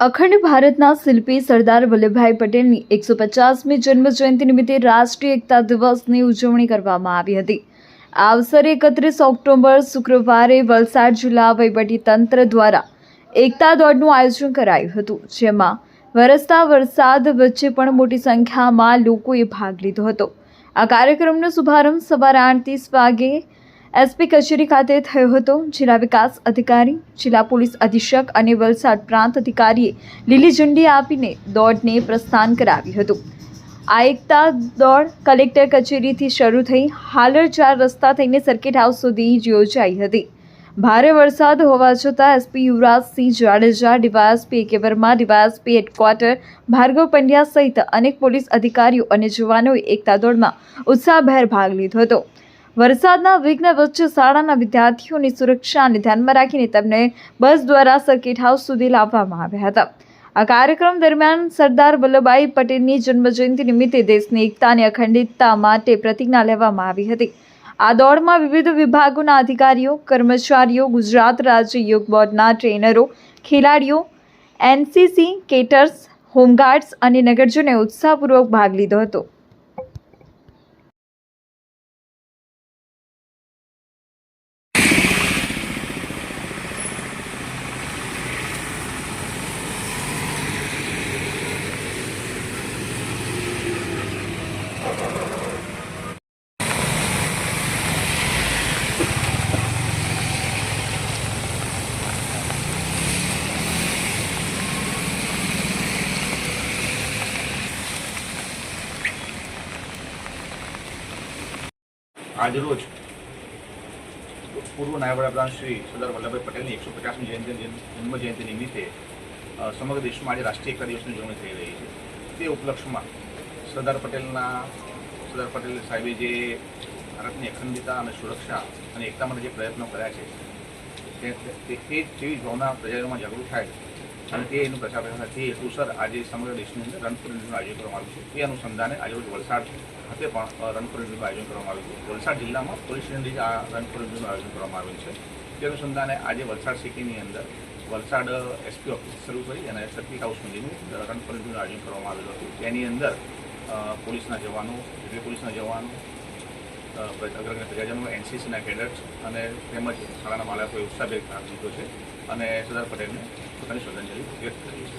અખંડ ભારતના શિલ્પી સરદાર વલ્લભભાઈ પટેલની એકસો પચાસમી જન્મજયંતિ નિમિત્તે રાષ્ટ્રીય એકતા દિવસની ઉજવણી કરવામાં આવી હતી. આ અવસરે એકત્રીસ ઓક્ટોબર, શુક્રવારે વલસાડ જિલ્લા વહીવટીતંત્ર દ્વારા એકતા દોડનું આયોજન કરાયું હતું, જેમાં વરસતા વરસાદ વચ્ચે પણ મોટી સંખ્યામાં લોકોએ ભાગ લીધો હતો. આ કાર્યક્રમનો શુભારંભ સવારે આઠ ત્રીસ વાગે એસપી કચેરી ખાતે થયો હતો. જિલ્લા વિકાસ અધિકારી, જિલ્લા પોલીસ અધિક્ષક અને વલસાડ પ્રાંત અધિકારીએ લીલી ઝંડી આપીને દોડને પ્રસ્થાન કરાવ્યું હતું. આ એકતા દોડ કલેક્ટર કચેરીથી શરૂ થઈ હાલર ચાર રસ્તા થઈને સર્કિટ હાઉસ સુધી યોજાઈ હતી. ભારે વરસાદ હોવા છતાં SP Yuvrajsinh Jadeja, DYSP K Verma, DYSP headquarter, Bhargav Pandya સહિત અનેક પોલીસ અધિકારીઓ અને જવાનોએ એકતા દોડમાં ઉત્સાહભેર ભાગ લીધો હતો. વરસાદના વિઘ્ન વચ્ચે શાળાના વિદ્યાર્થીઓની સુરક્ષાને ધ્યાનમાં રાખીને તેમને બસ દ્વારા સર્કિટ હાઉસ સુધી લાવવામાં આવ્યા હતા. આ કાર્યક્રમ દરમિયાન સરદાર વલ્લભભાઈ પટેલની જન્મજયંતિ નિમિત્તે દેશની એકતા અને અખંડિતતા માટે પ્રતિજ્ઞા લેવામાં આવી હતી. આ દોડમાં વિવિધ વિભાગોના અધિકારીઓ, કર્મચારીઓ, ગુજરાત રાજ્ય યોગ બોર્ડના ટ્રેનરો, ખેલાડીઓ, એનસીસી, કેટર્સ, હોમગાર્ડ્સ અને નગરજનોએ ઉત્સાહપૂર્વક ભાગ લીધો હતો. આજરોજ પૂર્વ નાયબ વડાપ્રધાન શ્રી સરદાર વલ્લભભાઈ પટેલની એકસો પચાસમી જયંતિ જન્મ જયંતિ નિમિત્તે સમગ્ર દેશમાં આજે રાષ્ટ્રીય એકતા દિવસની ઉજવણી થઈ રહી છે. તે ઉપલક્ષમાં સરદાર પટેલના, સરદાર પટેલ સાહેબે જે ભારતની અખંડિતતા અને સુરક્ષા અને એકતા માટે જે પ્રયત્નો કર્યા છે, તે તે- તે જેવી ભાવના પ્રજાઓમાં જાગૃત થાય અને તે એનું પ્રચાર પ્રસાર એ હેતુસર આજે સમગ્ર દેશની અંદર રન ફોર આયોજન કરવામાં આવ્યું છે. એ અનુસંધાને આજે વલસાડ ખાતે પણ અ, રન આયોજન કરવામાં આવ્યું છે. વલસાડ જિલ્લામાં પોલીસ સ્ટેશનથી આ રન ફોર આયોજન કરવામાં આવ્યું છે. તે અનુસંધાને આજે વલસાડ સિટીની અંદર વલસાડ એસપી ઓફિસ શરૂ કરી અને સર્કિટ હાઉસ સુધીનું રન ફોર આયોજન કરવામાં આવેલું હતું. તેની અંદર પોલીસના જવાનો રેલવે પોલીસના જવાનો અગ્રગણ્ય પ્રજાજનો એનસીસીના કેડેટ્સ અને તેમજ શાળાના બાળકોએ ઉત્સાહભેર ભાગ લીધો છે અને સરદાર પટેલને પોતાની શ્રદ્ધાંજલિ વ્યક્ત કરી છે.